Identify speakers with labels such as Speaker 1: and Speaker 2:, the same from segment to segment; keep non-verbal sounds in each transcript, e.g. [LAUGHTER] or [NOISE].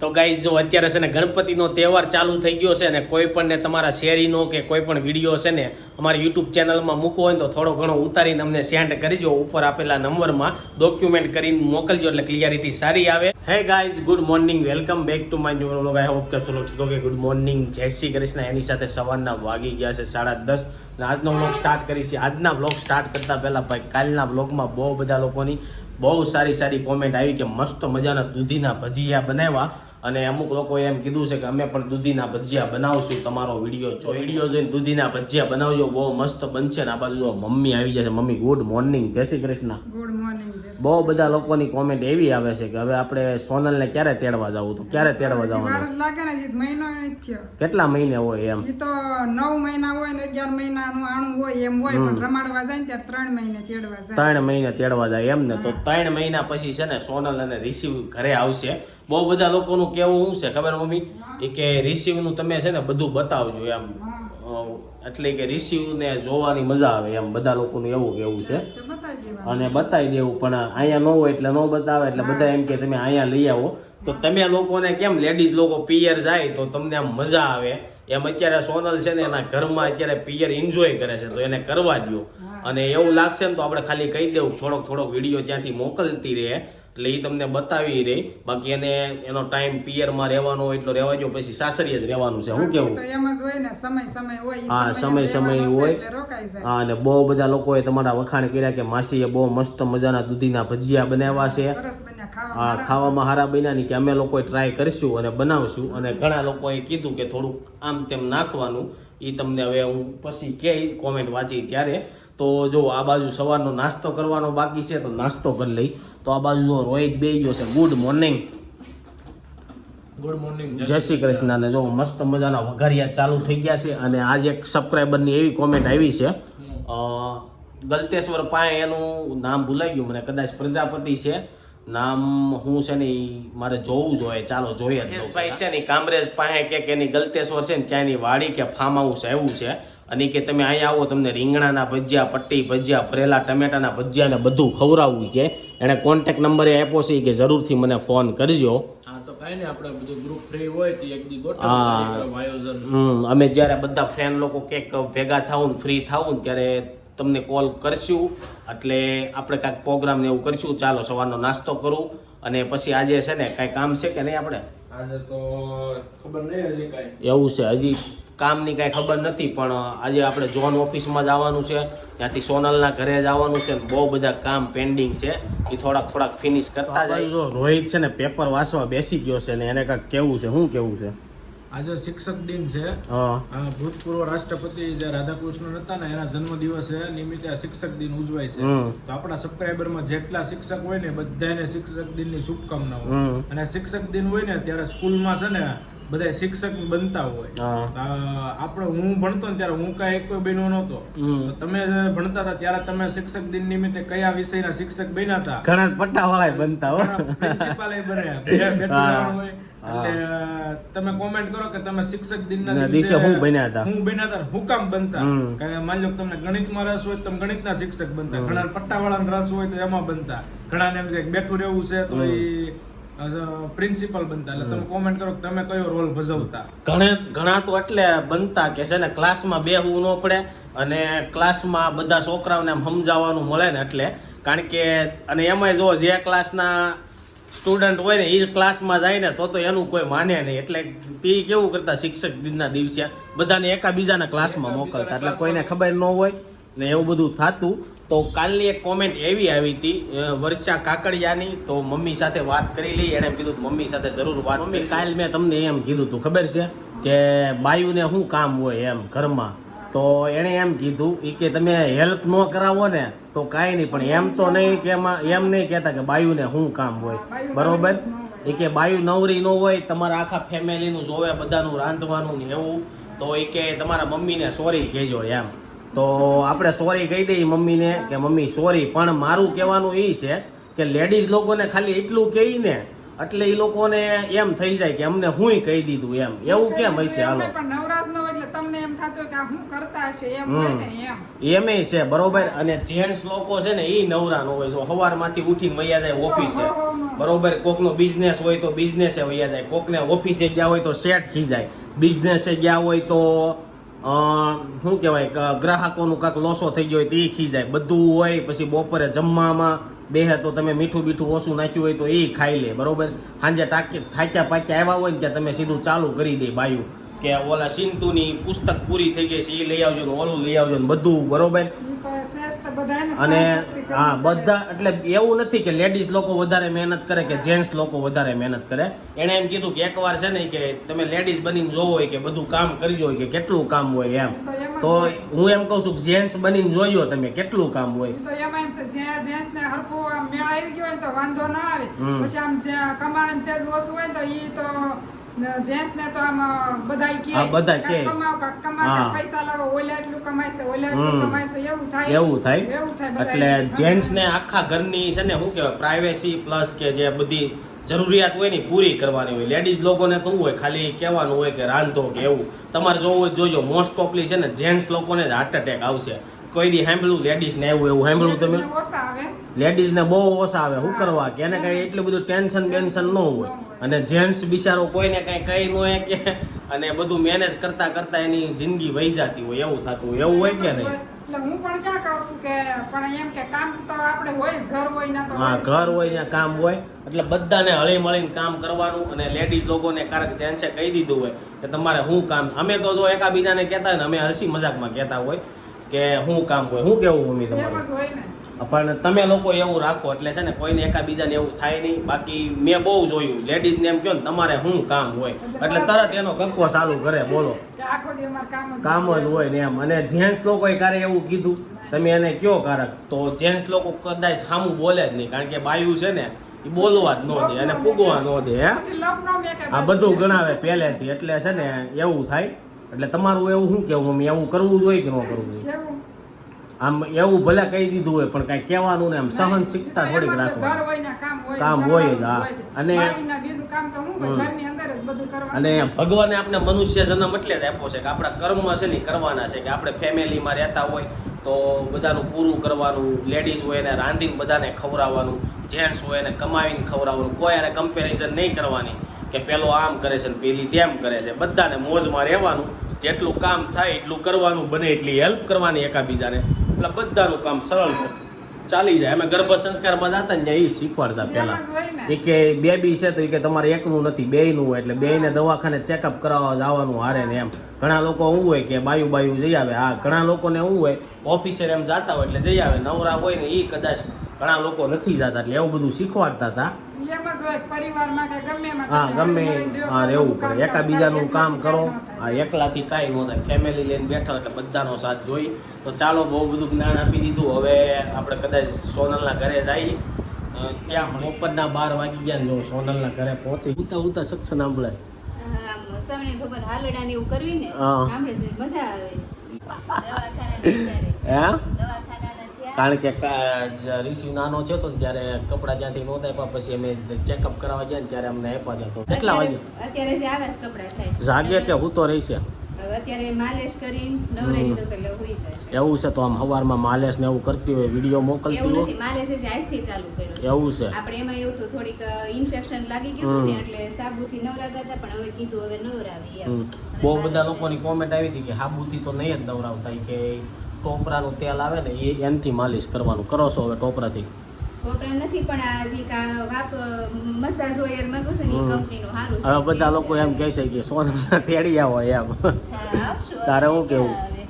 Speaker 1: તો ગાઈઝ જો અત્યારે છે ને ગણપતિનો તહેવાર ચાલુ થઈ ગયો છે ને કોઈ પણ ને તમારા શેરીનો કે કોઈ પણ વીડિયો છે ને અમારી યુટ્યુબ ચેનલમાં મૂકવો હોય તો થોડો ઘણો ઉતારીને અમને સેન્ડ કરજો ઉપર આપેલા નંબરમાં. ડોક્યુમેન્ટ કરીને મોકલજો એટલે ક્લિયરિટી સારી આવે. Hey guys good morning welcome back to my new vlog I hope કે ચલો ઠીક ઓકે ગુડ મોર્નિંગ જય શ્રી કૃષ્ણ. એની સાથે સવારના વાગી ગયા છે સાડા દસ. આજનો વ્લોગ સ્ટાર્ટ કરી છે. આજના વ્લોગ સ્ટાર્ટ કરતા પહેલાં ભાઈ, કાલના વ્લોગમાં બહુ બધા લોકોની બહુ સારી સારી કોમેન્ટ આવી કે મસ્ત મજાના દૂધીના ભજીયા બનાવ્યા. અને અમુક લોકોએ એમ કીધું છે કે અમે પણ દૂધીના ભજીયા બનાવશું. તમારો વીડિયો જો વીડિયો જોઈને દૂધીના ભજીયા બનાવજો. બહુ મસ્ત બનશે ને આ બાજુ મમ્મી આવી જશે. મમ્મી ગુડ મોર્નિંગ જય શ્રી કૃષ્ણ.
Speaker 2: ગુડ મોર્નિંગ
Speaker 1: બહુ બધા લોકોની કોમેન્ટ એવી આવે છે કે હવે આપણે સોનલને ક્યારે તેડવા જવું? તો ક્યારે તેડવા જવાનું?
Speaker 2: લાગે ને મહિનો
Speaker 1: કેટલા મહિને હોય એમ?
Speaker 2: તો નવ મહિના હોય ને અગિયાર મહિનાનું આણું હોય એમ હોય પણ રમાડવા જાય ત્યારે ત્રણ મહિને તેડવા જાય.
Speaker 1: ત્રણ મહિને તેડવા જાય એમ ને? તો ત્રણ મહિના પછી છે ને સોનલ અને રિસીવ ઘરે આવશે. બહુ બધા લોકોનું કેવું શું છે? ખબર મમ્મી? એ કે રિસીવનું તમે છે ને બધું બતાવજો એમ. એટલે કે રિસીવને જોવાની મજા આવે એમ. બધા લોકોનું એવું કેવું છે. અને બતાવી દેવું પણ અહીંયા ન હોય એટલે ન બતાવે. એટલે બધા એમ કે તમે અહીંયા લઈ આવો. તો તમે લોકોને કેમ લેડીઝ લોકો પિયર જાય તો તમને આમ મજા આવે? એમ અત્યારે સોનલ છે ને એના ઘરમાં અત્યારે પિયર એન્જોય કરે છે તો એને કરવા દો અને એવું લાગશે ને તો આપણે ખાલી કહી દેવું થોડોક થોડોક વીડિયો ત્યાંથી મોકલતી રહે. એટલે એ તમને બતાવી રહી બાકી એને એનો ટાઈમ પિયરમાં રહેવાનો હોય એટલો રહેવા જો પછી સાસરીએ જ રહેવાનું છે. શું કેવું? હા,
Speaker 2: સમય
Speaker 1: સમય હોય. હા અને બહુ બધા લોકોએ તમારા વખાણ કર્યા કે માસીએ બહુ મસ્ત મજાના દૂધીના ભજીયા બનાવ્યા છે. આ ખાવામાં હારા. બન્યા ની કે અમે લોકોએ ટ્રાય કરીશું અને બનાવશું. અને ઘણા લોકોએ કીધું કે થોડુંક આમ તેમ નાખવાનું. એ તમને હવે હું પછી કે કોમેન્ટ વાંચી ત્યારે. તો જો આ બાજુ સવારનો નાસ્તો કરવાનો બાકી છે તો નાસ્તો કરી લઈ. તો આ બાજુ જો રોહિત બે ગયો છે. ગુડ મોર્નિંગ
Speaker 3: ગુડ મોર્નિંગ
Speaker 1: જય શ્રી કૃષ્ણ. અને જો મસ્ત મજાના વઘારિયા ચાલુ થઈ ગયા છે અને આજે એક સબસ્ક્રાઈબરની એવી કોમેન્ટ આવી છે. અ, ગલતેશ્વર પાસે એનું નામ ભૂલાઈ ગયું. મને કદાચ પ્રજાપતિ છે. નામ હું છે ને મારે જોવું જોઈએ ચાલો જોઈએ. ભાઈ છે ને કામરેજ પાસે કે એની ગલતેશ્વર છે ને ત્યાંની વાડી કે ફાર્મ હાઉસ એવું છે. અને કે તમે અહીંયા આવો તમને રીંગણાના ભજીયા પટ્ટી ભજીયા ભરેલા ટમેટાના ભજીયા ને બધું ખવડાવવું કે એણે કોન્ટેક નંબર એ આપ્યો છે કે જરૂરથી મને ફોન કરજો.
Speaker 3: હા તો કઈ ને આપણે ગ્રુપ ફ્રી હોય તો એક દી
Speaker 1: હા.
Speaker 3: આયોજન
Speaker 1: હમ અમે જ્યારે બધા ફ્રેન્ડ લોકો કંઈક ભેગા થાવું ફ્રી થાવું ને ત્યારે તમને કોલ કરશું. એટલે આપણે કાંઈક પ્રોગ્રામ ને એવું કરશું. ચાલો સવારનો નાસ્તો કરું અને પછી આજે છે ને કાંઈ કામ છે કે નહીં આપણે?
Speaker 3: આજે તો ખબર નહીં હજી કાંઈ.
Speaker 1: એવું છે હજી કામની કાંઈ ખબર નથી પણ આજે આપણે જોન ઓફિસમાં જવાનું છે. ત્યાંથી સોનલના ઘરે જવાનું છે બહુ બધા કામ પેન્ડિંગ છે. એ થોડાક થોડાક ફિનિશ કરતા જાય. જો રોહિત છે ને પેપર વાંચવા બેસી ગયો છે ને એને કાંઈક કેવું છે? શું કેવું છે?
Speaker 3: આજે શિક્ષક દિન છે.
Speaker 1: હા.
Speaker 3: આ ભૂતપૂર્વ રાષ્ટ્રપતિ જે રાધાકૃષ્ણન હતા ને એના જન્મ દિવસે નિમિત્તે આ શિક્ષક દિન ઉજવાય છે.
Speaker 1: હમ.
Speaker 3: તો આપણા સબસ્ક્રાઈબરમાં જેટલા શિક્ષક હોય ને બધાને શિક્ષક દિનની શુભકામનાઓ. અને શિક્ષક દિન હોય ને ત્યારે સ્કૂલમાં છે ને બધા શિક્ષક બનતા હોય. આપણે હું ભણતો ને ત્યારે હું કાંઈ કોઈ બન્યો નહોતો. તમે ભણતા હતા ત્યારે તમે શિક્ષક દિન નિમિત્તે કયા વિષયના શિક્ષક બન્યા હતા?
Speaker 1: ઘણા પટ્ટાવાળા બનતા હો.
Speaker 3: પ્રિન્સિપાલ બન્યા. તમે કોમેન્ટ કરો કે તમે શિક્ષક દિનના
Speaker 1: ના દિવસે હું બન્યા હતા?
Speaker 3: હું બન્યા હતા હું કામ બનતા. કે માની લો કે તમને ગણિતમાં રસ હોય તો તમે ગણિતના શિક્ષક બનતા. ઘણા પટ્ટાવાળાનો રસ હોય તો એમાં બનતા. ઘણાને એમ કે બેઠું રહેવું છે તો એ પ્રિન્સિપલ બનતા. એટલે તમે કોમેન્ટ કરો તમે કયો રોલ ભજવતા?
Speaker 1: ઘણા ઘણા તો એટલે બનતા કે છે ને ક્લાસમાં બેહવું ન પડે અને ક્લાસમાં બધા છોકરાઓને આમ સમજાવવાનું મળે ને એટલે. કારણ કે, અને એમાંય જો જે ક્લાસના સ્ટુડન્ટ હોય ને એ ક્લાસમાં જાય ને, તો તો એનું કોઈ માને નહીં. એટલે પી કેવું કરતા શિક્ષક દિનના દિવસે બધાને એકાબીજાના ક્લાસમાં મોકલતા. એટલે કોઈને ખબર ન હોય ને એવું બધું થતું. તો કાલની એક કોમેન્ટ એવી આવી હતી વર્ષા કાકડિયાની તો મમ્મી સાથે વાત કરી લઈ એણે કીધું મમ્મી સાથે જરૂર વાત મમ્મી કાલ મેં તમને એમ કીધું હતું ખબર છે? કે બાયુને શું કામ હોય એમ ઘરમાં? તો એણે એમ કીધું એ કે તમે હેલ્પ ન કરાવો ને તો કાંઈ નહીં પણ એમ તો નહીં કે એમાં એમ નહીં કહેતા કે બાયુને શું કામ હોય. બરોબર? એ કે બાયુ નવરી ન હોય તમારા આખા ફેમિલીનું જોવે બધાનું રાંધવાનું ને એવું. તો એ કે તમારા મમ્મીને સોરી કહેજો એમ. તો આપણે સોરી કહી દઈએ મમ્મીને કે મમ્મી સોરી પણ મારું કહેવાનું એ છે કે લેડીઝ લોકોને ખાલી એટલું કહીને એટલે એ લોકોને એમ થઈ જાય કે અમને હું કહી દીધું એમ. એવું કેમ હશે હાલો?
Speaker 2: એમ
Speaker 1: છે બરોબર? અને જેન્ટ્સ લોકો છે ને એ નવરા નો હોય. જો સવારમાંથી ઉઠી વૈયા જાય ઓફિસે. બરોબર? કોકનો બિઝનેસ હોય તો બિઝનેસે વૈયા જાય. કોકને ઓફિસે ગયા હોય તો સેટ થઈ જાય. બિઝનેસે ગયા હોય તો શું કહેવાય કે ગ્રાહકોનું કાંક લોસો થઈ ગયો હોય તો એ ખી જાય બધું હોય પછી બપોરે જમવામાં બેહે તો તમે મીઠું બીઠું ઓછું નાખ્યું હોય તો એ ખાઈ લે બરોબર? સાંજે ટાકી થાક્યા પાક્યા આવ્યા હોય ને ત્યાં તમે સીધું ચાલુ કરી દે બાયું. કે ઓલા સિંતુની પુસ્તક પૂરી થઈ ગઈ છે એ લઈ આવજો ને ઓલું લઈ આવજો ને બધું બરોબર? અને હા બધા એટલે એવું નથી કે લેડીઝ લોકો વધારે મહેનત કરે કે જેન્ટ્સ લોકો વધારે મહેનત કરે. એણે એમ કીધું કે એકવાર છે ને કે તમે લેડીઝ બનીને જોવો હોય કે બધું કામ કરજો હોય કે કેટલું કામ હોય એમ.
Speaker 2: તો.
Speaker 1: હું એમ કહું છું કે જેન્ટ્સ બનીને જોયો તમે કેટલું કામ હોય.
Speaker 2: તો એમાં એમ છે જ્યાં જેન્ટ્સને હરખું આમ મેળ આવી ગયો હોય તો વાંધો ના આવે. પછી આમ જ્યાં કમાણી સેજ ઓછું હોય તો એ તો તો આમ. પૈસા લાવો ઓલા એટલું કમાય ઓલા એટલું
Speaker 1: હમ.
Speaker 2: એવું થાય.
Speaker 1: એવું થાય.
Speaker 2: એવું થાય બધાય.
Speaker 1: એટલે જેન્ટ્સને આખા ઘરની છે ને શું કહેવાય પ્રાઇવેસી પ્લસ કે જે બધી જરૂરિયાત હોય ને પૂરી કરવાની હોય. લેડીઝ લોકોને તો હોય ખાલી કહેવાનું હોય કે રાંધો કે એવું. તમારે જોવું હોય જોજો મોસ્ટ ઓફલી છે ને જેન્ટ્સ લોકોને જ હાર્ટ એટેક આવશે. કોઈ દી સાંભળ્યું લેડીઝને એવું એવું સાંભળ્યું તમે?
Speaker 2: લેડીઝ
Speaker 1: ને બહુ ઓછા આવે શું કરવા? કે એને કઈ એટલું બધું ટેન્શન બેન્શન ન હોય. અને જેન્ટ્સ બિચારો કોઈને કઈ કઈ ન હોય કે અને બધું મેનેજ કરતા કરતા એની જિંદગી વહી જતી હોય એવું થતું હોય એવું હોય કે નહીં?
Speaker 2: હું પણ ક્યાં કહું છું કે પણ એમ કે કામ તો આપણે હોય ઘર હોય ના તો
Speaker 1: હા ઘર હોય ત્યાં કામ હોય. એટલે બધાને હળી મળીને કામ કરવાનું અને લેડીઝ લોકોને ક્યારેક જેન્ટ્સે કહી દીધું હોય કે તમારે શું કામ? અમે તો જો એકાબીજાને કહેતા હોય ને અમે હસી મજાકમાં કહેતા હોય કે શું કામ હોય શું કેવું મમ્મી તમારું? પણ તમે લોકો એવું રાખો એટલે છે ને કોઈને એકાબીજાને એવું થાય નહીં. બાકી મેં બહુ જોયું લેડીઝને એમ કહો ને તમારે શું કામ હોય? એટલે તરત એનો કક્કો ચાલુ કરે બોલો.
Speaker 2: કામ જ
Speaker 1: હોય. ને એમ. અને જેન્ટ્સ લોકોએ ક્યારે એવું કીધું? તમે એને કયો કારક? તો જેન્ટ્સ લોકો કદાચ સામું બોલે જ નહીં કારણ કે બાયું છે ને એ બોલવા જ ન દે અને પૂગવા ન દે હે? આ બધું ગણાવે પહેલેથી એટલે છે ને એવું થાય. એટલે તમારું એવું શું કેવું મમ્મી એવું કરવું જોઈએ કે ન કરવું જોઈએ? આમ એવું ભલે કહી દીધું હોય પણ કાંઈ કહેવાનું ને આમ સહન શીખતા થોડીક રાખવાનું.
Speaker 2: કામ હોય
Speaker 1: જ, હા. અને- અને ભગવાને આપણે મનુષ્ય જન્મ એટલે જ આપ્યો છે કે આપણા કર્મ છે ને કરવાના છે કે આપણે ફેમિલીમાં રહેતા હોય તો બધાનું પૂરું કરવાનું લેડીઝ હોય એને રાંધીને બધાને ખવડાવવાનું જેન્ટ્સ હોય એને કમાવીને ખવડાવવાનું કોઈ એને કમ્પેરિઝન નહીં કરવાની. કે પેલો આમ કરે છે ને પેલી તેમ કરે છે. બધાને મોજમાં રહેવાનું. જેટલું કામ થાય એટલું કરવાનું. બને એટલી હેલ્પ કરવાની એકાબીજાને. એટલે બધાનું કામ સરળ ચાલી જાય. અમે ગર્ભ સંસ્કારમાં જતા ને એ શીખવાડતા પહેલા. એ કે બેબી છે તો એ કે તમારે એકનું નથી બેયનું હોય. એટલે બેયને દવાખાને ચેકઅપ કરાવવા જવાનું હારે ને એમ. ઘણા લોકો શું હોય કે બાયું બાયું જઈ આવે. હા ઘણા લોકોને શું હોય ઓફિસર એમ જતા હોય એટલે જઈ આવે. નવરા હોય ને એ કદાચ ઘણા લોકો નથી જતા. એટલે એવું બધું શીખવાડતા હતા.
Speaker 2: એમ જ હોય પરિવારમાં કે ગમે એમાં
Speaker 1: હા ગમે હા રહેવું પડે. એકાબીજાનું કામ કરો. હા એકલાથી કાંઈ ન થાય. ફેમિલી લઈને બેઠા એટલે બધાનો સાથ જોઈ. તો ચાલો બહુ બધું જ્ઞાન આપી દીધું. હવે આપણે કદાચ સોનલના ઘરે જઈએ ત્યાં બપોરના બાર વાગી ગયા ને જો સોનલના ઘરે પહોંચી. ઉતા ઉતા સક્ષ સાંભળે
Speaker 4: ભગવાન હાલડા ને એવું કરવી ને
Speaker 1: હા.
Speaker 4: સાંભળે છે. મજા આવે દવાખાના
Speaker 1: કારણ કે ઋષિ નાનો છે તો ત્યારે કપડા જ્યાંથી નહોતા આપ્યા પછી અમે ચેકઅપ કરાવવા ગયા ને ત્યારે અમને આપ્યા હતા તો. કેટલા વાગે?
Speaker 4: અત્યારે જે આવા જ કપડાં થાય
Speaker 1: જાગે કે હું તો રહીશે
Speaker 4: અત્યારે માલિશ કરીને નવરાઈ દીધો એટલે હુઈ જશે.
Speaker 1: એવું છે તો આમ સવારમાં માલેશ ને એવું કરતી હોય વીડિયો મોકલતી
Speaker 4: એવું નથી માલેશ જે આજથી ચાલુ કર્યો છે.
Speaker 1: એવું છે.
Speaker 4: આપણે એમાં એવું તો થોડીક ઇન્ફેક્શન લાગી ગયું ને. એટલે સાબુથી નવરાતા હતા પણ હવે કીધું હવે નવરાવી.
Speaker 1: બહુ બધા. લોકોની કોમેન્ટ આવી હતી કે સાબુથી તો નહીં જ નવરાવતા કે ટોપરાનું તેલ આવે ને એ એનથી માલિશ કરવાનું. કરો છો હવે ટોપરાથી?
Speaker 4: કોપરા નથી પણ આ જે વાપ મસાજ ઓઇલ માંગુ છે ને કંપનીનું સારું
Speaker 1: હવે બધા લોકો એમ કહે છે કે સોના [LAUGHS] તેડી આવો એમ. તારે શું કેવું?
Speaker 4: હવે.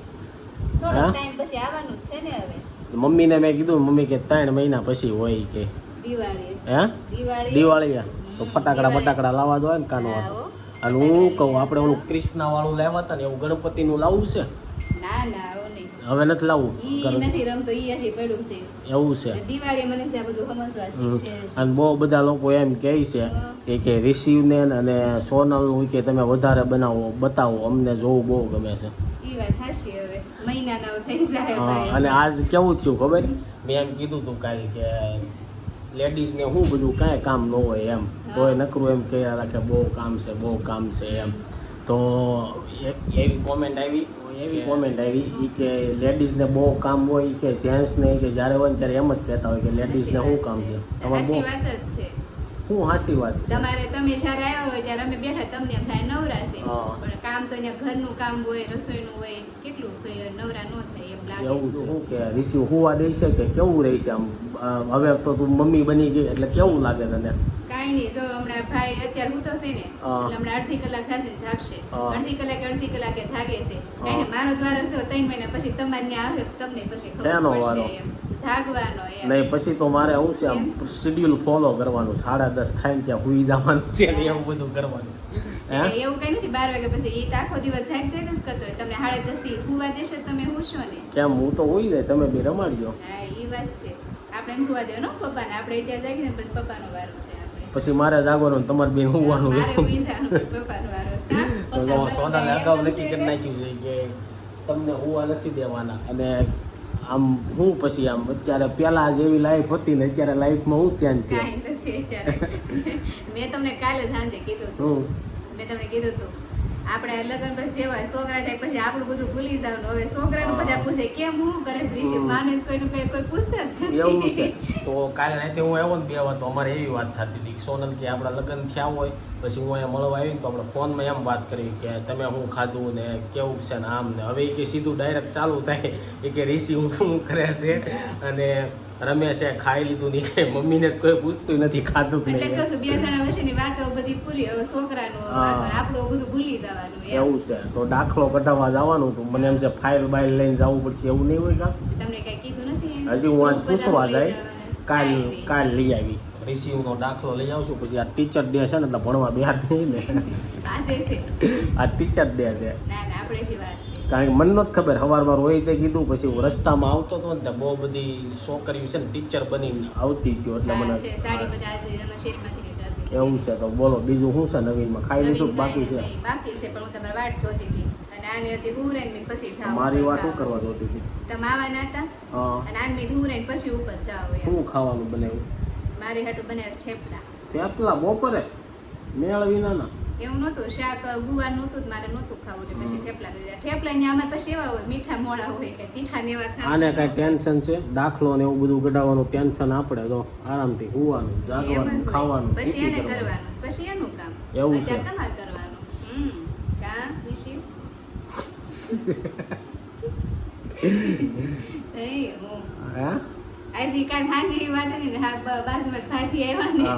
Speaker 4: ટાઈમ પછી આવવાનું જ છે ને હવે.
Speaker 1: મમ્મીને મેં કીધું મમ્મી કે ત્રણ મહિના પછી હોય કે.
Speaker 4: દિવાળી.
Speaker 1: હે?
Speaker 4: દિવાળી.
Speaker 1: દિવાળી તો ફટાકડા ફટાકડા લાવવા જોઈએ ને
Speaker 4: કાનો
Speaker 1: અને હું કહું આપણે ઓલું ક્રિષ્ના વાળું લાવ્યા હતા ને એવું ગણપતિનું લાવવું છે?
Speaker 4: ના ના
Speaker 1: હવે નથી લાવવું.
Speaker 4: નથી રમતો ઈ હજી પડ્યું છે.
Speaker 1: એવું છે.
Speaker 4: દિવાળી મને છે બધું સમજવા
Speaker 1: હમ. અને બહુ બધા લોકો એમ કહે છે કે કે રિસીવને અને સોનલનું કે તમે વધારે બનાવો બતાવો. અમને જોવું બહુ ગમે છે.
Speaker 4: ઈ વાત હાચી હવે. મહિનાના થઈ જાય
Speaker 1: અને આજ કેવું થયું ખબર? મેં એમ કીધું તું કાંઈ કે લેડીઝને શું બધું કાંઈ કામ ન હોય એમ. તોય નકરું એમ કહ્યા રાખે બહુ કામ છે બહુ કામ છે એમ. તો એવી કોમેન્ટ આવી. એવી કોમેન્ટ આવી એ કે લેડીઝને બહુ કામ હોય કે જેન્ટ્સને કે જ્યારે હોય ને ત્યારે એમ જ કહેતા હોય કે લેડીઝને શું કામ છે? તમારે બહુ શું સાચી વાત છે?
Speaker 4: તમારે તમે જ્યારે આવ્યા હોય ત્યારે અમે બેઠા તમને એમ થાય નવરા છે પણ કામ તો અહીંયા ઘરનું કામ હોય રસોઈનું હોય કેટલું નવરા નો થાય એમ લાગે.
Speaker 1: એવું શું કે? રિસીવ હોવા દે છે કે કેવું રહેશે આમ? હવે તો તું મમ્મી બની ગઈ એટલે કેવું લાગે તને?
Speaker 4: કાંઈ નહીં જો હમણાં ભાઈ અત્યારે હું તો છે ને એટલે હમણાં અડધી કલાક થશે જાગશે.
Speaker 1: હા.
Speaker 4: અડધી કલાકે અડધી કલાકે જાગે છે. એને મારો દ્વારો છે ત્રણ મહિના પછી તમારે ત્યાં આવે તમને પછી ખબર પડશે એમ.
Speaker 1: નહીં પછી તો મારે આવું છે આમ શેડ્યુલ ફોલો કરવાનું સાડા દસ થાય ને ત્યાં હુઈ જવાનું છે ને એવું બધું કરવાનું.
Speaker 4: એવું કઈ નથી બાર વાગે પછી એ તો આખો દિવસ જાગ જાગ જ કરતો હોય. તમને સાડા દસ હુવા દેશે તમે હુશો ને.
Speaker 1: કેમ હું તો હોઈ જાય તમે બી રમાડજો.
Speaker 4: હા એ વાત છે. આપણે હુવા દેવાનો પપ્પાને આપણે ત્યાં જાગીને પછી પપ્પાનો વારો છે
Speaker 1: પછી મારે જાગવાનું ને તમારે બેન હોવાનું
Speaker 4: પપ્પાનો વારો
Speaker 1: સોનાને અગાઉ નક્કી કરી નાખ્યું છે કે તમને હોવા નથી દેવાના. અને આમ હું પછી આમ અત્યારે પેલા જેવી લાઈફ હતી ને અત્યારે લાઈફમાં હું ચેન્જ થયો.
Speaker 4: કાંઈ નથી અત્યારે. [LAUGHS] મેં તમને કાલે સાંજે કીધું હતું. મેં તમને કીધું હતું. આપણે લગ્ન પછી જેવા છોકરા થાય પછી આપણું બધું ભૂલી જવાનું હવે છોકરાનું બધા પૂછે કેમ હું કરે છે? ઋષિ. માને કોઈનું કઈ કોઈ પૂછતા નથી.
Speaker 1: એવું છે. [LAUGHS] તો કાલે રાતે હું આવ્યો ને બે વાત તો અમારે એવી વાત થતી હતી સોનલ કે આપણા લગ્ન થયા હોય પછી હું અહીંયા મળવા આવીને તો આપણે ફોનમાં એમ વાત કરી કે તમે શું ખાધું ને કેવું છે ને આમ ને. હવે એ કે સીધું ડાયરેક્ટ ચાલુ થાય. એ કે ઋષિ હું શું કરે છે? અને રમેશે ખાઈ લીધું નહીં. મમ્મીને કોઈ પૂછતું નથી ખાધું કે
Speaker 4: એટલે
Speaker 1: નહીં.
Speaker 4: બે જણા વર્ષની વાતો બધી પૂરી. છોકરાનું
Speaker 1: હા.
Speaker 4: આપણું બધું ભૂલી જવાનું
Speaker 1: એવું છે. તો દાખલો કઢાવવા જવાનું હતું. મને એમ છે ફાઇલ બાઇલ લઈને જવું પડશે એવું નહીં હોય કા?
Speaker 4: તમને કઈ કીધું નથી
Speaker 1: હજી હું આજ પૂછવા જાય. કાલ કાલ લઈ આવી. રિસીવનો દાખલો લઈ આવશું પછી આ ટીચર ડે છે ને એટલે ભણવા બેહાર થઈ ને આ ટીચર ડે છે. કારણ કે મને નથી ખબર સવારમાં રોહિતે કીધું પછી હું રસ્તામાં આવતો હતો ને બહુ બધી છોકરીઓ છે ને ટીચર બની આવતી ગયો એટલે મને એવું છે તો બોલો બીજું શું છે નવીનમાં? ખાઈ લીધું બાકી છે?
Speaker 4: બાકી છે પણ હું તમારી વાટ જોતી હતી. અને આને હજી ને પછી
Speaker 1: મારી વાત શું કરવા જોતી હતી.
Speaker 4: તમે આવવાના હતા?
Speaker 1: હા.
Speaker 4: અને આને હુરે ને પછી ઉપર એમ.
Speaker 1: શું ખાવાનું બનાવ્યું?
Speaker 4: મારી હાટુ બને થેપલા.
Speaker 1: થેપલા બપોરે? મેળ વિનાના.
Speaker 4: એવું નહોતું શાક ગુવાર નહોતું મારે નહોતું ખાવું એટલે પછી થેપલા દીધા થેપલા ને અમારે પછી એવા હોય મીઠા મોડા હોય કે તીખા ને એવા
Speaker 1: આને
Speaker 4: ખાવાના
Speaker 1: કાંઈ ટેન્શન છે? દાખલો ને એવું બધું કઢાવવાનું ટેન્શન આપણે જો આરામથી હોવાનું જાગવાનું ખાવાનું
Speaker 4: પછી એને
Speaker 1: કરવાનું.
Speaker 4: પછી એનું કામ.
Speaker 1: એવું છે.
Speaker 4: તમારે કરવાનું. હમ. કા ઋષિ [LAUGHS] તઈ હું.
Speaker 1: હે?
Speaker 4: આજે કાલ વાત હતી ને બાજુમાં ભાભી આવ્યા ને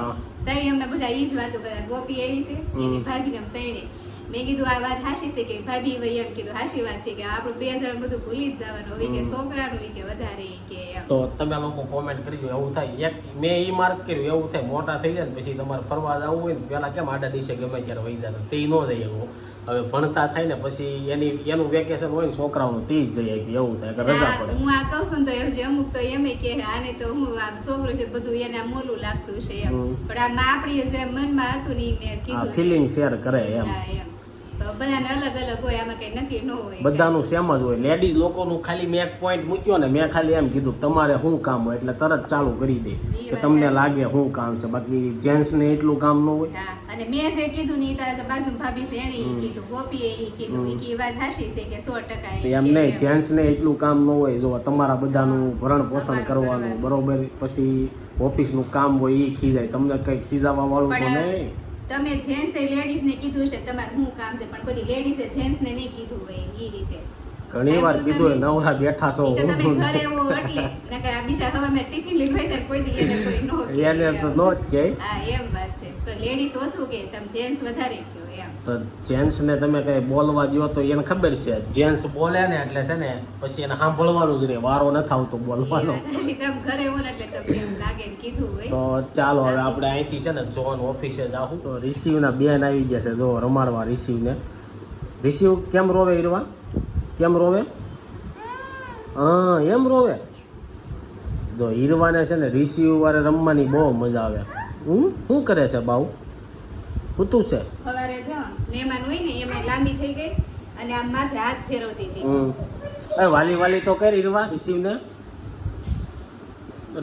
Speaker 4: તઈ અમે બધા ઈ જ વાતો કરતા ગોપી આવી છે એની
Speaker 1: હમ.
Speaker 4: ભાભીને તઈને. મેં કીધું આ વાત હાશી છે કે ભાભી વહી એમ કીધું હાશી વાત છે કે આપણું બે જણ બધું ભૂલી જ જવાનું હોય કે છોકરાનું ઈ કે વધારે કે
Speaker 1: તો તમે લોકો કોમેન્ટ કરજો એવું થાય. એક મેં ઈ માર્ક કર્યું એવું થાય. મોટા થઈ જાય ને પછી તમારે ફરવા જવું હોય ને પેલા કેમ આડા દિવસે ગમે ત્યારે વહી જાય તે ન જઈ શકો હવે ભણતા થાય ને પછી એની એનું વેકેશન હોય ને છોકરાઓનું તે જ જઈ એવું થાય કે રજા પડે.
Speaker 4: હું આ કહું છું તો એવું છે અમુક તો એમ કે આને તો હું આમ છોકરો છે બધું એને મોલું લાગતું છે એમ. પણ આમ આપણી જે મનમાં હતું ને મેં કીધું
Speaker 1: ફિલિંગ શેર કરે એમ.
Speaker 4: બધાને અલગ અલગ હોય આમાં કઈ નક્કી ન હોય.
Speaker 1: બધાનું સેમ જ હોય. લેડીઝ લોકોનું ખાલી મેં એક પોઈન્ટ મૂક્યો ને મેં ખાલી એમ કીધું તમારે શું કામ હોય? એટલે તરત ચાલુ કરી દે કે તમને લાગે શું કામ છે. બાકી જેન્ટ્સને એટલું કામ ન હોય.
Speaker 4: હા અને મેં જે કીધું ને બાજુ ભાભી છે એને કીધું ગોપીએ એ કીધું કે ઈ વાત હાશી છે કે સો ટકા ઈ
Speaker 1: એમ નહીં
Speaker 4: જેન્ટ્સ
Speaker 1: જેન્ટ્સને એટલું કામ ન હોય જો તમારા બધાનું ભરણ પોષણ કરવાનું
Speaker 4: કરવાનું.
Speaker 1: બરોબર પછી ઓફિસનું કામ હોય એ ખીજાય. તમને કઈ ખીજાવા વાળું તો નહીં.
Speaker 4: તમે જેન્ટ્સે એ લેડીઝ ને કીધું છે તમારે શું કામ છે પણ કોઈ લેડીઝે જેન્ટ્સને ને નહીં કીધું હોય એ રીતે.
Speaker 1: ઘણી વાર કીધું નવરા બેઠા છો
Speaker 4: તમે ઘરે એવો એટલે નકર આ બીજા ખબર ટિફિન લઈને હોય છે કોઈ દી એને કોઈ નો કહે
Speaker 1: એને તો નો જ કે
Speaker 4: હા એમ વાત છે. તો લેડીઝ ઓછું કે તમે જેન્ટ્સ વધારે એમ
Speaker 1: તો જેન્ટ્સને તમે કઈ બોલવા દો તો એને ખબર છે. જેન્ટ્સ બોલે ને એટલે છે ને પછી એને સાંભળવાનું જ રહે. વારો નથી આવતો બોલવાનો.
Speaker 4: ને ને
Speaker 1: તો ચાલો હવે આપણે અહીંથી છે ને જોન ઓફિસે જાવું તો રિસીવના બેન આવી ગયા છે જો રમાડવા રિસીવને. રિસીવ કેમ રોવે ઈરવા? કેમ રોવે? હા એમ રોવે. જો ઈરવાને છે ને રિસીવ વારે રમવાની બહુ મજા આવે. હું શું કરે છે બાઉ? પૂતું છે.
Speaker 4: સવારે જો મહેમાન હોય ને એમાં લાંબી થઈ ગઈ અને આમ માથે હાથ ફેરવતી હતી.
Speaker 1: એ વાલી વાલી તો કરી રવા રિસીવને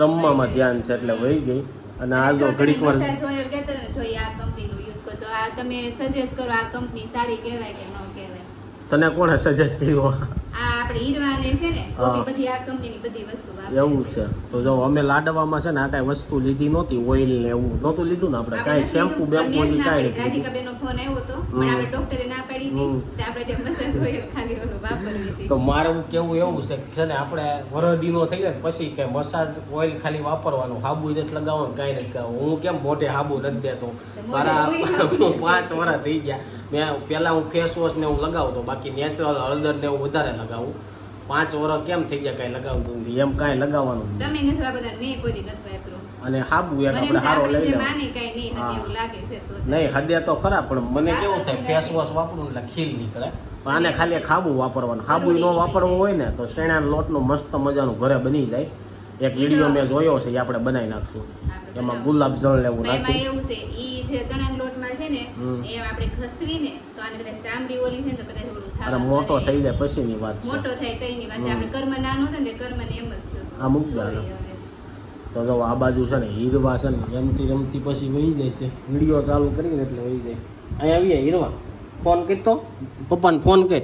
Speaker 1: રમવામાં ધ્યાન છે એટલે વહી ગઈ. અને આ જો ઘડીક વાર
Speaker 4: મસાજ કે ને આ કંપનીનો યુઝ કરો આ તમે સજેસ્ટ કરો આ કંપની સારી કહેવાય કે ન કહેવાય?
Speaker 1: તને કોણે સજેસ્ટ કર્યો? એવું છે. તો જો અમે લાડવામાં છે ને આ કાંઈ વસ્તુ લીધી નહોતી ઓઇલ ને એવું. નહોતું લીધું ને આપણે? કાંઈ શેમ્પુ બેમ્પુ
Speaker 4: ના
Speaker 1: કાંઈ. નથી
Speaker 4: તો
Speaker 1: મારું કેવું એવું છે છે ને આપણે વરદીનો થઈ જાય પછી કે મસાજ ઓઇલ ખાલી વાપરવાનું હાબુ નથી લગાવવાનું કાંઈ નથી હું કેમ મોઢે હાબુ નથી દેતો? મારા પાંચ વર્ષ થઈ ગયા. મેં પહેલાં હું ફેસ વોશ ને એવું લગાવતો બાકી નેચરલ હળદર ને એવું વધારે લગાવું. પાંચ વર્ષ કેમ થઈ ગયા કાંઈ લગાવતું નથી? એમ કાંઈ લગાવવાનું
Speaker 4: તમે નથી વાપરતા? મેં કોઈ દી નથી વાપર્યું.
Speaker 1: અને હાબુ એક આપણે સારો લઈ
Speaker 4: કાંઈ નહીં
Speaker 1: હા. હદે તો ખરા પણ મને કેવું થાય ફેસ વોશ વાપરું એટલે ખીલ નીકળે. પણ આને ખાલી ખાબુ વાપરવાનું. ખાબુ ન વાપરવું હોય ને તો શેણાના લોટનું મસ્ત મજાનું ઘરે બની જાય. એક વીડિયો મેં જોયો છે એ આપણે બનાવી નાખશું. એમાં. ગુલાબ જળ લેવું
Speaker 4: એમાં એવું છે ઈ જે ચણાના લોટમાં છે ને એ આપણે ઘસવીને તો આને કદાચ ચામડી ઓલી છે ને તો કદાચ ઓલું થાય અરે
Speaker 1: મોટો થઈ જાય પછીની વાત છે.
Speaker 4: મોટો થાય તઈની વાત છે. આપણે કર્મ નાનો હતો ને કર્મ ને એમ જ થયો
Speaker 1: આ મૂક દે
Speaker 4: જોઈએ
Speaker 1: આને.
Speaker 4: હવે.
Speaker 1: તો જો આ બાજુ છે ને હીરવા છે ને રમતી રમતી પછી વહી જાય છે. વીડિયો ચાલુ કરીને એટલે વહી જાય. અહીં આવીએ હીરવા. ફોન કરતો પપ્પાને ફોન કર.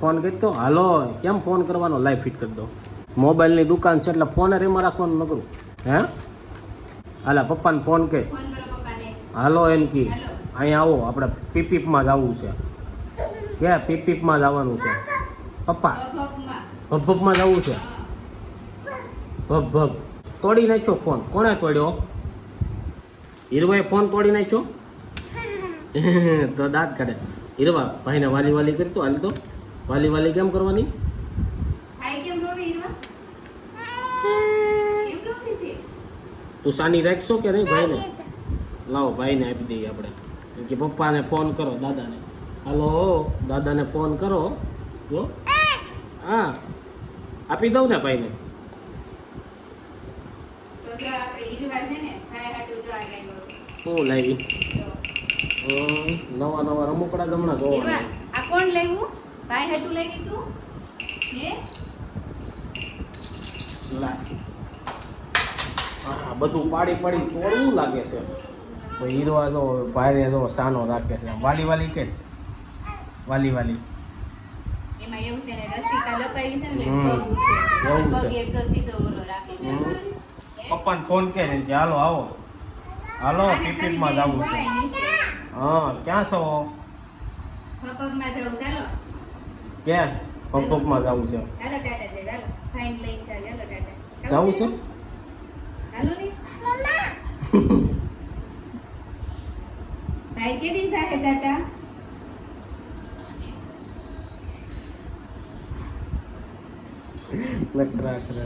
Speaker 1: ફોન કરતો હાલો કેમ ફોન કરવાનો? લાઈવ ફિટ કરી દો. મોબાઈલની દુકાન છે એટલે ફોન રેમાં રાખવાનું નકરું. હે? હાલા પપ્પાને ફોન
Speaker 4: પપ્પાને.
Speaker 1: હાલો એમ કી અહીંયા આવો આપણે પીપીપમાં જવું છે. ક્યાં પીપીપમાં જવાનું છે? પપ્પા. ભભભમાં. જવું છે?
Speaker 4: ભભભ.
Speaker 1: ભભ ભભ તોડી નાખ્યો ફોન. કોણે તોડ્યો? હીરવાએ ફોન તોડી નાખ્યો? [LAUGHS] [LAUGHS] તો દાંત કાઢે. હીરવા ભાઈને વાલી વાલી કરી તો હાલ તો. વાલી વાલી કેમ કરવાની
Speaker 4: ભાઈ કેમ રોવે હીરવા? કેમ રોતી છે?
Speaker 1: તું સાની રાખશો કે નહીં? ભાઈને? લાવો ભાઈને આપી દઈએ આપણે. કે પપ્પાને ફોન કરો દાદાને. હાલો દાદાને ફોન કરો જો હા આપી દઉં ને ભાઈને. હું લાવી. નવા નવા રમકડા જમણા જોવા
Speaker 4: આ કોણ લેવું ભાઈ હાટુ લઈ લીધું
Speaker 1: લા. હા બધું પાડી પાડી તોડવું લાગે છે. તો હીરવા જો ભાઈને જો સાનો રાખે છે. વાલી વાલી કે? વાલી વાલી.
Speaker 4: એમાં એવું છે ને રશિકા લપાવી છે ને
Speaker 1: હમ.
Speaker 4: પગ
Speaker 1: એવું
Speaker 4: ઉઠે છે.
Speaker 1: છે.
Speaker 4: પગ એક સીધો ઓલો રાખે છે.
Speaker 1: હમ. પપ્પાને ફોન કરે કે હાલો આવો. હાલો પિકનિકમાં જવું છે. હા ક્યાં છો?
Speaker 4: પગમાં જવું ચાલો
Speaker 1: ક્યાં? જવું છે.
Speaker 4: હાલો ટાટા જઈ હાલો. ફાઇન લઈને ચાલ હાલો ટાટા.
Speaker 1: જવું છે?
Speaker 4: હાલો ને.
Speaker 1: કરે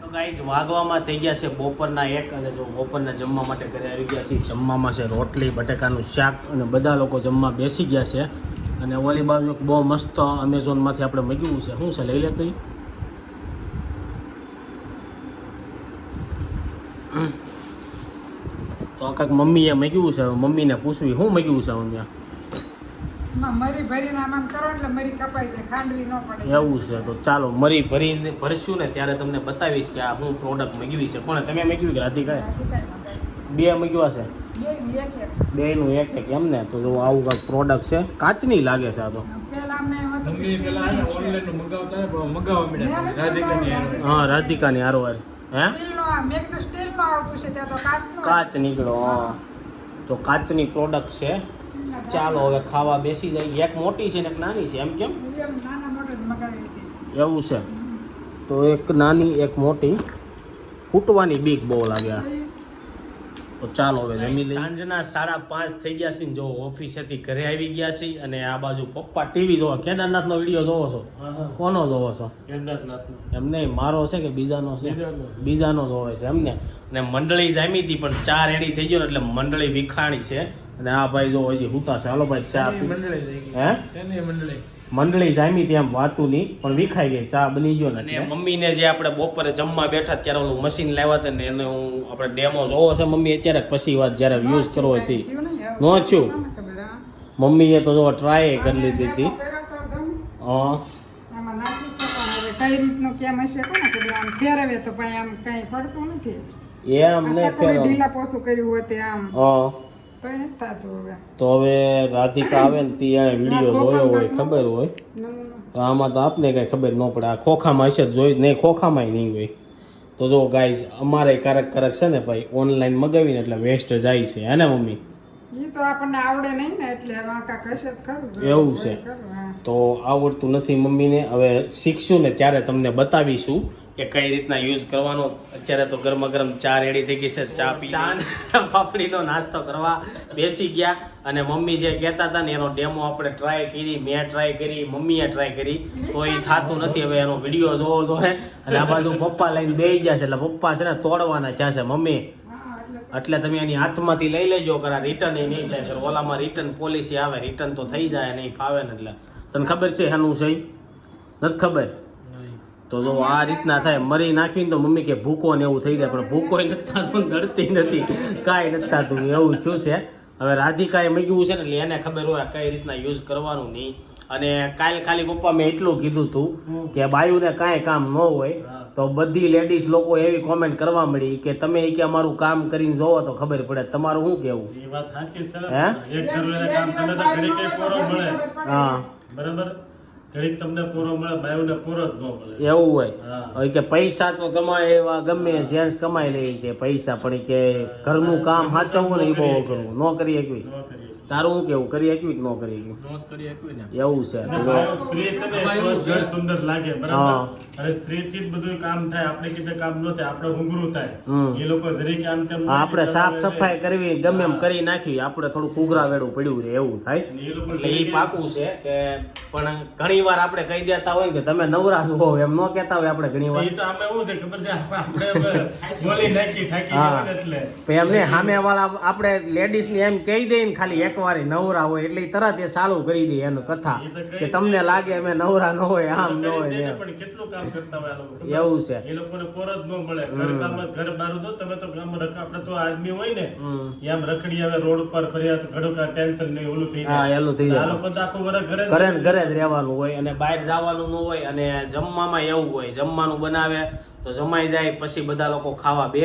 Speaker 1: તો ગાઈઝ વાગવામાં થઈ ગયા છે બપોરના એક અને જો બપોરના જમવા માટે ઘરે આવી ગયા છે જમવામાં છે રોટલી બટેકાનું શાક અને બધા લોકો જમવા બેસી ગયા છે. અને ઓલી બાજુ બહુ મસ્ત અમેઝોનમાંથી આપણે મગ્યું છે. શું છે? લઈ લે તું તો કાંક મમ્મીએ મગ્યું છે મમ્મીને પૂછવી શું મગ્યું છે મમ્મી
Speaker 2: મરી ભરીને આમ આમ કરો એટલે મરી કપાઈ જાય ખાંડવી ન પડે.
Speaker 1: એવું છે તો ચાલો મરી ભરીને ભરશું ને ત્યારે તમને બતાવીશ કે આ હું પ્રોડક્ટ મગવી છે. કોણે તમે મગ્યું કે રાધિકાએ? બે મગ્યા છે?
Speaker 2: બે એક એક.
Speaker 1: એક એક એમ ને? તો જો આવું કાંઈક પ્રોડક્ટ છે કાચની લાગે છે આ તો.
Speaker 3: ને પણ રાધિકાની હારે.
Speaker 1: હા રાધિકાની હારોહાર હે?
Speaker 2: આવતું છે ત્યાં તો કાચનું
Speaker 1: કાચ નીકળો તો કાચની પ્રોડક્ટ છે. ચાલો હવે ખાવા બેસી જાય એક મોટી છે ને એક નાની છે એમ કેમ? એવું છે. તો એક નાની એક મોટી. ફૂટવાની બીક બહુ લાગે આ તો ચાલો હવે જમી લઈએ. સાંજના સાડા પાંચ થઈ ગયા છે ને જો ઓફિસેથી ઘરે આવી ગયા છે અને આ બાજુ પપ્પા ટીવી જોવા કેદારનાથનો વીડિયો જોવો છો? કોનો જોવો છો? એમ નહીં મારો છે કે બીજાનો છે? બીજાનો જોવે છે એમને અને મંડળી જામી હતી પણ ચા રેડી થઈ ગયો એટલે મંડળી વિખાણી છે. અને આ ભાઈ જો હજી હુતા છે. હાલો ભાઈ ચા
Speaker 3: મંડળી
Speaker 1: હે?
Speaker 3: મંડળી?
Speaker 1: મંડળી જામી ત્યાં વાતું નહીં પણ વિખાઈ ગઈ ચા બની ગયો ને મમ્મીને જે આપણે બપોરે જમવા બેઠા ત્યારે ઓલું મશીન લાવ્યા હતા ને એને હું આપણે ડેમો જોવો છે મમ્મી અત્યારે પછી વાત જ્યારે યુઝ કરવો હતી નો થયું. મમ્મીએ તો જો ટ્રાય કરી લીધી હતી. હા.
Speaker 2: કઈ રીતનું કેમ હશે કોને આમ ફેરવે તો ભાઈ આમ કઈ પડતું નથી.
Speaker 1: એમ ને
Speaker 2: ઢીલા પોસું કર્યું હોય તે આમ
Speaker 1: હા. તો હવે રાધિકા આવે ને ત્યાં વીડિયો જોયો હોય ખબર હોય? તો આમાં તો આપને કઈ ખબર ન પડે. આ ખોખામાં હશે જોઈ નહીં ખોખામાંય નહીં હોય. તો જો ગાઈઝ અમારે કારક કારક છે ને ભાઈ ઓનલાઈન મગાવીને એટલે વેસ્ટ જાય છે. હે ને મમ્મી?
Speaker 2: તો આપણને આવડે નહીં ને એટલે
Speaker 1: એવું છે. તો આવડતું નથી મમ્મીને. હવે શીખશું ને ત્યારે તમને બતાવીશું. કે કઈ રીતના યુઝ કરવાનો? અત્યારે તો ગરમા ગરમ ચા રેડી થઈ ગઈ છે ચા પી ચા પાપડીનો નાસ્તો કરવા બેસી ગયા અને મમ્મી જે કહેતા હતા ને એનો ડેમો આપણે ટ્રાય કરી મેં ટ્રાય કરી મમ્મીએ ટ્રાય કરી. તો એ થતું નથી હવે એનો વીડિયો જોવો જોઈએ. અને આ બાજુ પપ્પા લઈને બેસી ગયા છે એટલે પપ્પા છે ને તોડવાના થયા છે મમ્મી
Speaker 2: એટલે
Speaker 1: એટલે તમે એની હાથમાંથી લઈ લેજો કરા રિટર્ન એ નહીં થાય. ઓલામાં રિટર્ન પોલિસી આવે રિટર્ન તો થઈ જાય નહીં ફાવે ને એટલે. તને ખબર છે એનું છે નથી ખબર? તો જો આ રીતના થાય મરી નાખીને તો મમ્મી કે ભૂકો ને એવું થઈ જાય પણ ભૂકો નથી થતું નડતી નથી. કાંઈ નથી થતું એવું થયું છે હવે રાધિકાએ મગ્યું છે ને એટલે એને ખબર હોય કઈ રીતના યુઝ કરવાનું નહીં. અને કાલ ખાલી પપ્પા મેં એટલું કીધું હતું કે બાયુને કાંઈ કામ ન હોય તો બધી લેડીઝ લોકો એવી કોમેન્ટ કરવા મળી કે તમે કે અમારું કામ કરીને જોવો તો ખબર પડે. તમારું શું કેવું હે? હા.
Speaker 5: બરાબર? ઘડીક તમને પૂરો મળે બાયુને પૂરો જ ન મળે.
Speaker 1: એવું હોય. હવે કે પૈસા તો કમાય એવા ગમે જેન્ટ્સ કમાઈ લે કે પૈસા પણ કે ઘરનું કામ સાચવવું ને એ બહુ કરવું ન કરી
Speaker 5: કરીએ
Speaker 1: તારું હું કેવું? કરી શકવી કે ન કરી
Speaker 3: ને
Speaker 1: એવું છે.
Speaker 5: સ્ત્રી છે ને ઘર સુંદર લાગે બરાબર? અરે સ્ત્રી થી જ બધું કામ થાય આપણે કીધે કામ ન થાય આપણે ઊંઘરું થાય. એ લોકો જરીક આમ તેમ
Speaker 1: આપણે સાફ સફાઈ કરવી ગમે એમ કરી નાખી આપણે થોડું કુગરા વેડું પડ્યું રહે એવું થાય.
Speaker 5: એ લોકો
Speaker 1: એટલે એ પાકું છે કે પણ ઘણી વાર આપણે કહી દેતા હોય કે તમે નવરા છો એમ ન કહેતા હોય આપણે ઘણી વાર.
Speaker 5: એ તો અમે એવું છે ખબર છે? આપણે [LAUGHS] બોલી નાખી ઠાકી એટલે.
Speaker 1: પણ એમને સામે વાળા આપણે લેડીઝ ને એમ કહી દઈએ ને ખાલી એક વાર નવરા હોય એટલે તરત એ ચાલુ કરી દે એનું કથા.
Speaker 5: તો
Speaker 1: કે તમને લાગે અમે નવરા ન હોય આમ ન હોય
Speaker 5: કેટલું કામ કરતા હોય?
Speaker 1: એવું છે.
Speaker 5: એ લોકોને પોર જ ન મળે. ઘર બાર દો તમે તો ગામ રખ આપણે તો આદમી હોય ને એમ રખડી આવે રોડ પર ફર્યા તો ઘણું કા ટેન્શન નહીં ઓલું થઈ
Speaker 1: હા એલું થઈ
Speaker 5: આ લોકો તો આખું વરસ ઘરે
Speaker 1: ઘરે ઘરે જ રહેવાનું હોય અને બહાર જવાનું ન હોય અને જમવામાં એવું હોય જમવાનું બનાવે તો જમાઈ જાય પછી બધા લોકો ખાવા બે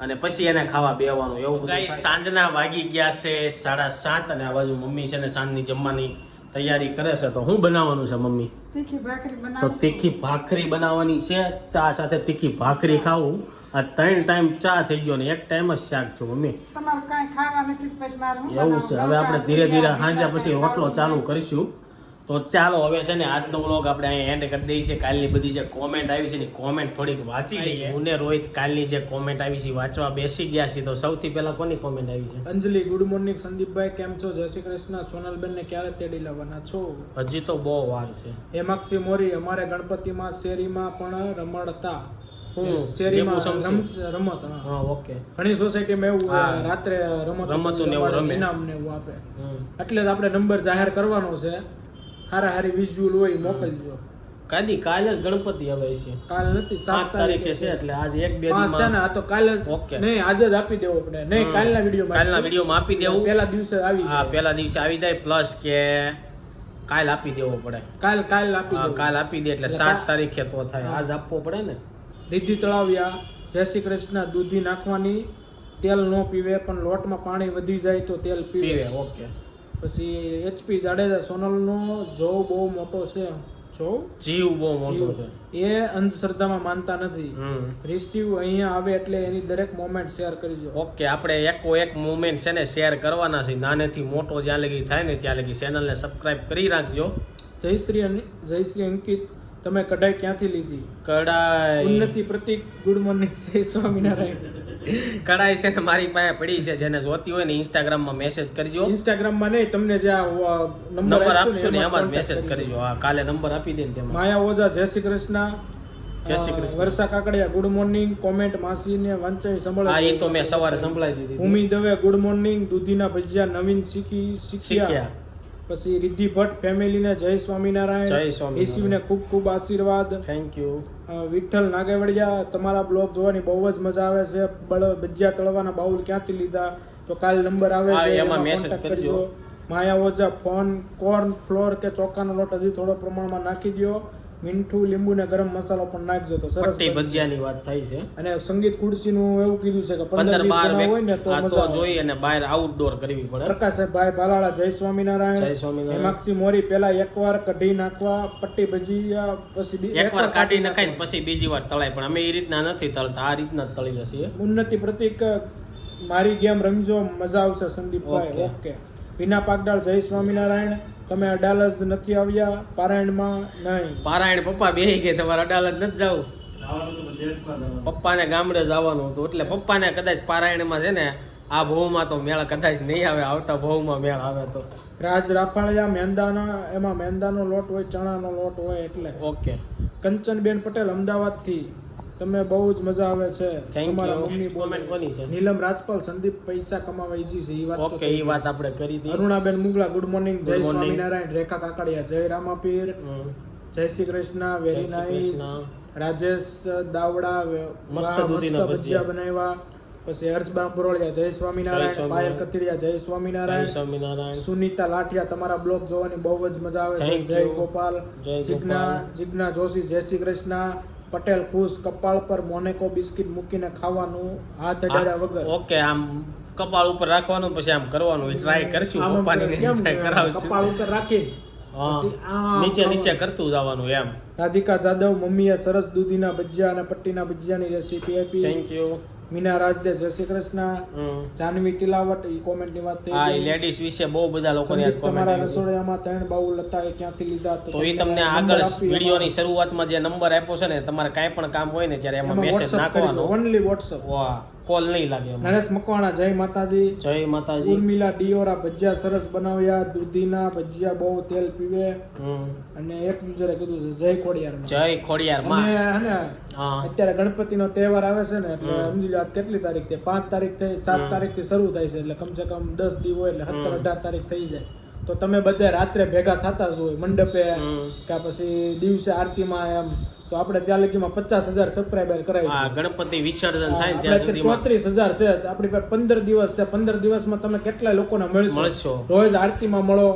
Speaker 1: અને પછી એને ખાવા બેવાનું એવું ગાઈ સાંજના વાગી ગયા છે સાડા સાત અને આ બાજુ મમ્મી છે ને સાંજની જમવાની તૈયારી કરે છે. તો હું બનાવવાનું છે મમ્મી?
Speaker 2: તીખી ભાખરી
Speaker 1: તો તીખી ભાખરી બનાવવાની છે. ચા સાથે તીખી ભાખરી ખાવું. આ ત્રણ ટાઈમ ચા થઈ ગયો ને એક ટાઈમ જ શાક છું મમ્મી.
Speaker 2: તમારું કાંઈ ખાવા નથી તો પછી મારે શું
Speaker 1: એવું છે. હવે આપણે ધીરે ધીરે? સાંજે પછી રોટલો ચાલુ કરીશું. તો ચાલો હવે છે ને આજનો વ્લોગ આપણે અહીંયા એન્ડ કરી દઈએ છીએ. કાલની બધી જે કોમેન્ટ આવી છે ને કોમેન્ટ થોડીક વાંચી લઈએ. હું ને રોહિત કાલની જે કોમેન્ટ આવી છે વાંચવા બેસી ગયા છીએ. તો સૌથી પહેલા કોની કોમેન્ટ આવી છે?
Speaker 3: અંજલિ ગુડ મોર્નિંગ સંદીપભાઈ કેમ છો? જય શ્રી કૃષ્ણ. સોનલબેન ને ક્યારે તેડી લાવવાના છો?
Speaker 1: હજી તો બહુ વાર છે.
Speaker 3: હેમાક્ષી મોરી અમારે ગણપતિમાં શેરીમાં પણ રમડતા. શેરીમાં રમત હા.
Speaker 1: હા ઓકે
Speaker 3: ઘણી સોસાયટીમાં એવું રાત્રે રમત
Speaker 1: રમત ને એવું રમે.
Speaker 3: ઇનામ ને એવું આપે. એટલે જ આપણે નંબર જાહેર કરવાનો છે. હારા હારી વિઝ્યુઅલ હોય મોકલજો.
Speaker 1: કાદી કાલે જ ગણપતિ આવે છે.
Speaker 3: કાલ નથી
Speaker 1: સાત તારીખે છે એટલે આજ એક બે
Speaker 3: પાંચ છે ને આ તો કાલે જ
Speaker 1: ઓકે.
Speaker 3: નહીં આજે જ આપી દેવો પડે નહીં કાલના વીડિયો
Speaker 1: કાલના વિડીયોમાં આપી દેવું.
Speaker 3: પહેલા દિવસે આવી
Speaker 1: હા. પહેલા દિવસે આવી જાય પ્લસ કે કાલ આપી દેવો પડે.
Speaker 3: કાલ કાલ આપી દેવો.
Speaker 1: કાલ આપી દે એટલે સાત તારીખે તો થાય. આજ આપવો પડે ને?
Speaker 3: રિદ્ધિ તળાવ્યા. જય શ્રી કૃષ્ણ દૂધી નાખવાની. તેલ ન પીવે પણ લોટમાં પાણી વધી જાય તો તેલ પીવે
Speaker 1: ઓકે.
Speaker 3: પછી એચપી જાડેજા સોનલનો જો બહુ મોટો છે. જો?
Speaker 1: જીવ બહુ મોટો છે.
Speaker 3: એ અંધશ્રદ્ધામાં માનતા નથી.
Speaker 1: હમ.
Speaker 3: રિસીવ અહીંયા આવે એટલે એની દરેક મોમેન્ટ શેર કરજો
Speaker 1: ઓકે આપણે એકો એક મોમેન્ટ છે ને શેર કરવાના છે. નાનેથી મોટો જ્યાં લગી થાય ને ત્યાં લગી ચેનલને સબસ્ક્રાઇબ કરી રાખજો.
Speaker 3: જય શ્રી જય શ્રી અંકિત. તમે કઢાઈ ક્યાંથી લીધી?
Speaker 1: કઢાઈ.
Speaker 3: ઉન્નતિ પ્રતિક ગુડ મોર્નિંગ જય સ્વામિનારાયણ.
Speaker 1: કઢાઈ છે ને મારી પાસે પડી છે જેને જોતી હોય ને ઇન્સ્ટાગ્રામમાં મેસેજ કરજો.
Speaker 3: ઇન્સ્ટાગ્રામમાં નહીં તમને જે આ નંબર આપશું
Speaker 1: ને એમાં મેસેજ
Speaker 3: કરજો.
Speaker 1: હા કાલે નંબર આપી દે ને
Speaker 3: માયા ઓઝા જય શ્રી કૃષ્ણ.
Speaker 1: જય Shri Krishna.
Speaker 3: Varsha Kakadiya good morning comment માસીને વાંચાઈ
Speaker 1: હા
Speaker 3: સંભળાવી
Speaker 1: એ તો મેં સવારે સંભળાઈ દીધી
Speaker 3: ભૂમિ દવે ગુડ મોર્નિંગ દૂધીના ભજીયા નવીન શીખી શીખ્યા. પછી રિદ્ધિ ભટ્ટ ફેમિલીને જય સ્વામિનારાયણ.
Speaker 1: જય સ્વામી
Speaker 3: ઈશુને ખૂબ ખૂબ આશીર્વાદ.
Speaker 1: થેન્ક યુ
Speaker 3: વિઠ્ઠલ નાગેવડિયા તમારા બ્લોગ જોવાની બહુ જ મજા આવે છે. બળ ભજીયા તળવાના બાઉલ ક્યાંથી લીધા? તો કાલ નંબર આવે છે
Speaker 1: એમાં
Speaker 3: મેસેજ
Speaker 1: કરજો.
Speaker 3: Maya Ojha phone corn flour કે ચોખાનો લોટ હજી થોડો પ્રમાણમાં નાખી દ્યો. મીઠું લીંબુ ને ગરમ મસાલો પણ નાખજો તો સરસ
Speaker 1: પટ્ટી. ભજીયાની વાત થઈ છે.
Speaker 3: અને સંગીત ખુરશીનું એવું કીધું છે કે
Speaker 1: પંદર
Speaker 3: પંદર વીસ
Speaker 1: બાર
Speaker 3: જણા હોય ને તો મજા
Speaker 1: જોઈ અને બહાર આઉટડોર કરવી પડે.
Speaker 3: પ્રકાશભાઈ પાલાળા જય સ્વામિનારાયણ.
Speaker 1: જય સ્વામિનારાયણ.
Speaker 3: હેમાક્ષી મોરી પેલા એકવાર કઢી નાખવા પટ્ટી ભજીયા પછી
Speaker 1: એકવાર કાઢી નાખાય પછી બીજી વાર તળાય પણ અમે એ રીતના નથી તળતા આ રીતના તળી છીએ.
Speaker 3: ઉન્નતિ પ્રતિક મારી ગેમ રમજો મજા આવશે સંદીપભાઈ.
Speaker 1: ભાઈ
Speaker 3: ઓકે. વિના પાકડાળ જય સ્વામિનારાયણ. તમે અડાલજ નથી આવ્યા પારાયણમાં નહીં.
Speaker 1: પારાયણ પપ્પા બે કે તમારે અડાલજ નથી જવું.
Speaker 5: આવવાનું તો દેશમાં જવાનું.
Speaker 1: પપ્પાને ગામડે જવાનું હતું એટલે પપ્પાને કદાચ પારાયણમાં છે ને આ ભવમાં તો મેળ કદાચ નહીં આવે આવતા ભવમાં મેળ આવે તો.
Speaker 3: રાજ રાફાળિયા મેંદાના એમાં મેંદાનો લોટ હોય ચણાનો લોટ હોય એટલે.
Speaker 1: ઓકે.
Speaker 3: કંચનબેન પટેલ અમદાવાદથી. તમે બહુ જ મજા આવે છે. તમારા મમ્મી કોમેન્ટ
Speaker 1: કોની છે?
Speaker 3: નીલમ રાજપાલ સંદીપ પૈસા કમાવા ઈજી છે એ વાત
Speaker 1: ઓકે એ વાત આપણે કરી હતી.
Speaker 3: અરુણાબેન મુગલા ગુડ મોર્નિંગ જય સ્વામિનારાયણ રેખા કાકડિયા જય રામાપીર. જય શ્રી કૃષ્ણ વેરી
Speaker 1: કૃષ્ણ.
Speaker 3: રાજેશ દાવડા
Speaker 1: મસ્ત દૂધીના
Speaker 3: ભજીયા. બનાવ્યા. પછી હર્ષબામ પુરોળિયા જય સ્વામિનારાયણ. પાયલ. કતિરિયા જય સ્વામિનારાયણ.
Speaker 1: સ્વામિનારાયણ.
Speaker 3: સુનીતા લાઠિયા તમારા બ્લોગ જોવાની બહુ જ મજા આવે છે. જય ગોપાલ. જીજ્ઞા જીજ્ઞા જોશી જય શ્રી કૃષ્ણ. પટેલ ખુશ કપાળ પર મોનેકો બિસ્કિટ મૂકીને ખાવાનું હાથ અડાડ્યા વગર.
Speaker 1: ઓકે આમ કપાળ ઉપર રાખવાનું પછી આમ કરવાનું ટ્રાય કરશું પપ્પાની
Speaker 3: કેમ
Speaker 1: કરાવશું.
Speaker 3: કપાળ ઉપર રાખી
Speaker 1: નીચે નીચે કરતું જવાનું એમ.
Speaker 3: રાધિકા જાદવ મમ્મીએ સરસ દૂધીના ભજીયા અને પટ્ટીના ભજીયાની રેસીપી આપી.
Speaker 1: થેન્ક યુ
Speaker 3: મીના રાજદે જય શ્રી કૃષ્ણ. જાનવી તિલાવટ ઈ કોમેન્ટની વાત થઈ
Speaker 1: હા એ લેડીઝ વિશે બહુ બધા લોકોની
Speaker 3: સંદીપ તમારા
Speaker 1: કોમેન્ટ
Speaker 3: રસોડામાં ત્રણ બાઉલ હતા એ ક્યાંથી લીધા
Speaker 1: તો એ તમને આગળ
Speaker 3: આગળની
Speaker 1: શરૂઆત શરૂઆતમાં જે નંબર આપ્યો છે ને તમારે કાંઈ પણ કામ હોય ને ત્યારે એમાં મેસેજ નાખવાનો.
Speaker 3: ઓન્લી વોટ્સઅપ
Speaker 1: વાહ. કોલ નહીં લાગે
Speaker 3: નરેશ મકવાણા જય માતાજી.
Speaker 1: જય માતાજી.
Speaker 3: ઉર્મિલા ડિયોરા ભજીયા સરસ બનાવ્યા દૂધીના ભજીયા બહુ તેલ પીવે. અને એક યુઝરે કીધું છે જય ખોડિયાર
Speaker 1: જય ખોડિયાર
Speaker 3: અને
Speaker 1: માં
Speaker 3: હે. અત્યારે ગણપતિનો તહેવાર આવે છે ને એટલે સમજી લો આજ કેટલી તારીખ થઈ પાંચ તારીખ થઈ સાત તારીખથી શરૂ થાય છે એટલે કમસે કમ દસ દિવસ હોય એટલે સત્તર અઢાર તારીખ થઈ જાય. તો તમે બધા રાત્રે ભેગા થતા જ હોય મંડપે કે પછી દિવસે આરતીમાં એમ તો આપણે ત્યાં લગીમાં પચાસ હજાર સબસ્ક્રાઈબર કરાવી
Speaker 1: ગણપતિ વિસર્જન થાય ત્યાં
Speaker 3: ચોત્રીસ હજાર છે આપણી પાસે પંદર દિવસ છે પંદર દિવસમાં તમે કેટલા લોકોને મળશો. રોજ આરતીમાં મળો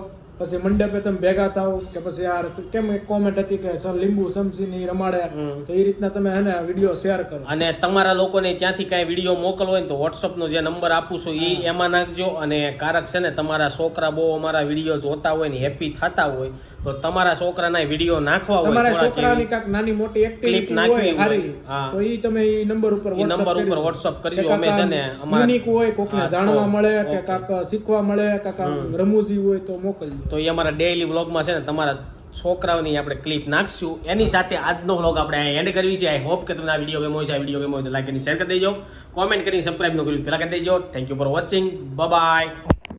Speaker 3: પછી મંડપે તમે ભેગા થાવ કે પછી યાર કેમ એક કોમેન્ટ હતી કે સર લીંબુ સમસી ની રમાડે. તો એ રીતના તમે હે ને વીડિયો શેર કરો.
Speaker 1: અને તમારા લોકોને ત્યાંથી કાંઈ વીડિયો મોકલવો હોય તો વોટ્સઅપનો જે નંબર આપું છું એ એમાં નાખજો. અને કારક છે ને તમારા છોકરા બહુ અમારા વીડિયો જોતા હોય ને હેપી થતા હોય તો તમારા છોકરાના વીડિયો નાખવા હોય
Speaker 3: તમારા છોકરાની કાક નાની મોટી એક્ટિવિટી
Speaker 1: નાખવી.
Speaker 3: સારી
Speaker 1: હા.
Speaker 3: તો ઈ તમે ઈ નંબર ઉપર
Speaker 1: WhatsApp નંબર ઉપર WhatsApp કરજો. અમે છે ને અમારા-
Speaker 3: યુનિક હોય કોકને જાણવા મળે કે કાક શીખવા મળે કાક રમૂજી હોય તો મોકલજો.
Speaker 1: તો એ અમારા ડેઈલી વ્લોગમાં છે ને તમારા છોકરાઓની આપણે ક્લિપ નાખશું. એની સાથે આજનો વ્લોગ આપણે એન્ડ કરવી છે. આઈ હોપ કે તમને આ વીડિયો ગમ્યો છે આ વીડિયો ગમ્યો હોય તો લાઈક અને શેર કરી દેજો. કોમેન્ટ કરીને સબસ્ક્રાઇબ ન કર્યું પહેલા કરી દેજો. Thank you for watching bye